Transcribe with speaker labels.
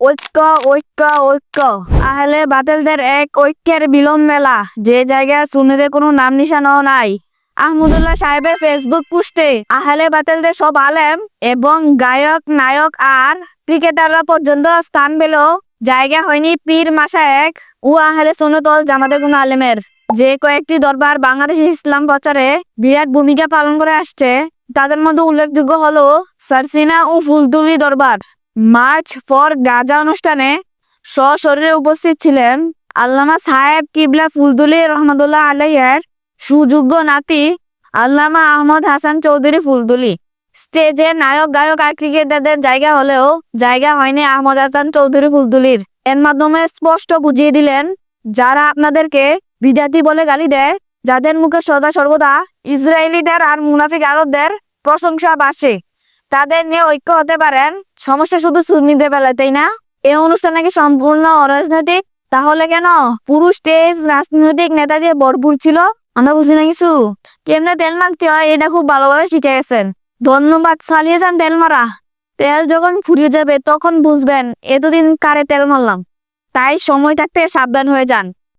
Speaker 1: ঐক্য ঐক্য ঐক্য। আহলে বাতিলদের এক ঐক্যের বিলম মেলা। যে জায়গায় সুন্নিদের কোনো নাম নিশানাও নাই। আহমদুল্লাহ সাহেবের ফেসবুক পোস্টে আহলে বাতিলদের সব আলেম এবং গায়ক, নায়ক আর ক্রিকেটাররা পর্যন্ত স্থান পেলেও জায়গা হয়নি পীর মাসা এক ও আহলে সুন্নতল জামাতে কোনো আলেমের। যে কয়েকটি দরবার বাংলাদেশে ইসলাম প্রচারে বিরাট ভূমিকা পালন করে আসছে, তাদের মধ্যে উল্লেখযোগ্য হলো সারসিনা ও ফুলতুলি দরবার। মার্চ ফর গাজা অনুষ্ঠানে সশরীরে উপস্থিত ছিলেন আল্লামা সাহেব কিবলা ফুলতুলি রহমতুল্লাহ আলাইয়ের সুযোগ্য নাতি আল্লামা আহমদ হাসান চৌধুরী ফুলতুলি স্টেজে নায়ক, গায়ক আর ক্রিকেটারদের জায়গা হলেও জায়গা হয়নি আহমদ হাসান চৌধুরী ফুলতুলির এর মাধ্যমে স্পষ্ট বুঝিয়ে দিলেন, যারা আপনাদেরকে বিদ্যার্থী বলে গালি দেয়, যাদের মুখে সদা সর্বদা ইসরায়েলিদের আর মুনাফিক আরবদের প্রশংসা বাসে, তাদের নিয়ে ঐক্য হতে পারেন সমস্যা শুধু সুন্নিদের বেলায়, তাই না? এই অনুষ্ঠান নাকি সম্পূর্ণ অরাজনৈতিক? তাহলে কেন? পুরুষ স্টেজ রাজনৈতিক নেতা দিয়ে ভরপুর ছিল? আমরা বুঝি না কিছু। কেমনে তেল মারতে হয়, এটা খুব ভালোভাবে শিখে গেছেন। ধন্যবাদ, চালিয়ে যান তেল মারা। তেল যখন ফুরিয়ে যাবে, তখন বুঝবেন, এতদিন কারে তেল মারলাম। তাই সময় থাকতে সাবধান হয়ে যান।